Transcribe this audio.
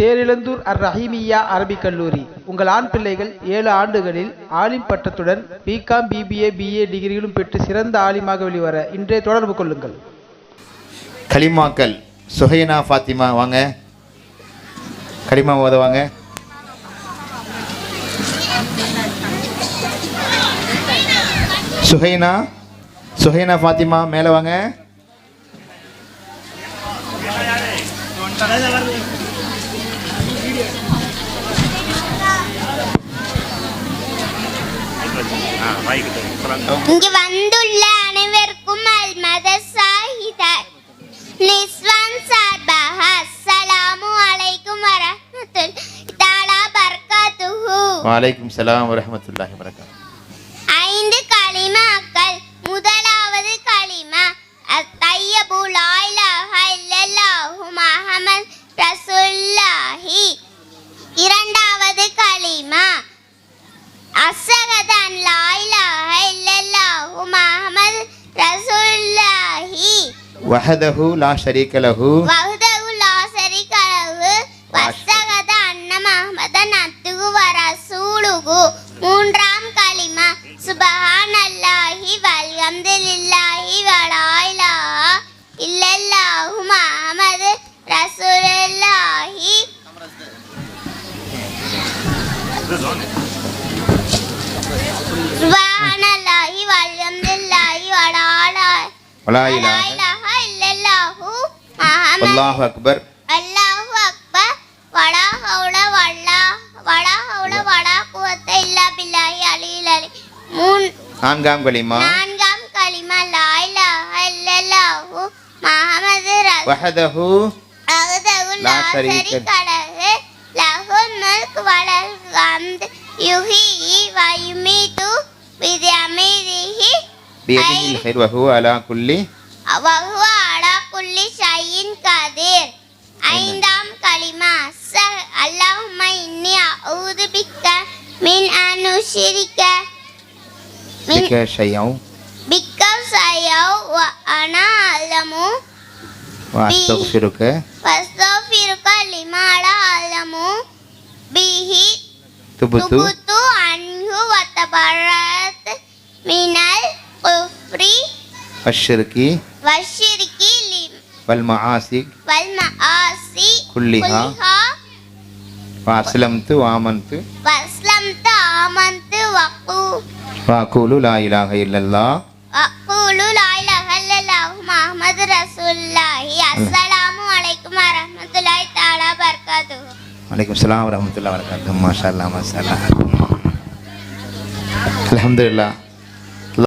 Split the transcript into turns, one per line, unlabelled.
தேரிழந்தூர் அர் ரஹீமியா அரபிக் கல்லூரி. உங்கள் ஆண் பிள்ளைகள் ஏழு ஆண்டுகளில் ஆலிம் பட்டத்துடன் பிகாம் பிபிஏ பிஏ டிகிரிகளும் பெற்று சிறந்த ஆலிமாக வெளிவர இன்றே தொடர்பு கொள்ளுங்கள்.
கலிமாக்கள் சுஹைனா ஃபாத்திமா வாங்க. கலிமா ஓதவாங்க சுஹைனா சுஹைனா ஃபாத்திமா மேலே வாங்க.
இங்கு வந்துள்ள அனைவருக்கும் அல் மதசாஹித நிஸ்வான் சார்பாக அஸ்ஸலாமு அலைக்கும் வரஹ்மத்துல் தாலா பர்காத்துஹு
வலைக்கும் சலாம் வரஹமத்துல்லாஹி வரகாத்
ஐந்து களிமாக்கள் முதலாவது களிமா அத்தையபு லா இலாஹ இல்லல்லாஹு முஹம்மது ரசூலுல்லாஹி இரண்டாவது களிமா அஸ்ஸகதன் லா இலாஹ இல்லல்லாஹு முஹம்மது ரசூலுல்லாஹி
வஹதஹு லா ஷரீக லஹு.
வஹ்தஹு லா ஷரீக லஹு. வஸ்ஸகத அன்ன வ ரசூலுஹு. மூன்றாம் கலிமா சுப்ஹானல்லாஹி வல்ஹம்துலில்லாஹி வ லா இலாஹா இல்லல்லாஹு முஹம்மது ரசூலுல்லாஹி. சுப்ஹானல்லாஹி வல்ஹம்துலில்லாஹி
வலா இலாஹ. அல்லாஹு அக்பர்.
அல்லாஹு அக்பர். வலா ஹவுல வல்லா வலா ஹவுல வலா குவத்த இல்லா பில்லாஹி அலியில் அலி. மூன்
நான்காம் கலிமா
நான்காம் கலிமா லா இலாஹ இல்லல்லாஹு முஹம்மது
வஹதஹு
ரசூலுல்லாஹு
லா ஷரீக
லஹு லஹுல் முல்க் வலல் ஹம்த். யுஹ்யி வ யுமீது. பியமிதிஹி
பியதிஹில் ஹைர் வஹு அலா குல்லி.
வஹுவ அலா குல்லி ஷையின் கதீர் ஐந்தாம் கலிமா ச அல்லாஹும்ம இன்னி அஊது பிக்க மின் அனுஷிரிக்க. மின்
பிக ஷையௌ
பிக்க சயவ் வ அனா அலமு.
வ அஸ்தக்ஃபிருக
வஸ்தஃபிருக்க லிமாலா அலமு. பிஹி
துபுத்து.
அன்ஹு வ தபரத் மினல் குஃப்ரி. வஷ்ஷிரிக்கி. லிம்
வல் மஆசி
والمعاصي
كلها.
كلها
வ அஸ்லம்து வ ஆமன்து
وأسلمت آمنت وقو-
வ அகூலு லா இலாஹ இல்லல்லாஹ்
وأقول لا إله إلا الله محمد رسول الله السلام عليكم ورحمة الله تعالى وبركاته
வலைக்கம் சலாம் வரமத்துல்லா வரகாத்து மாஷா அல்லா மாஷா அல்லா அல்ஹம்துலில்லாஹ்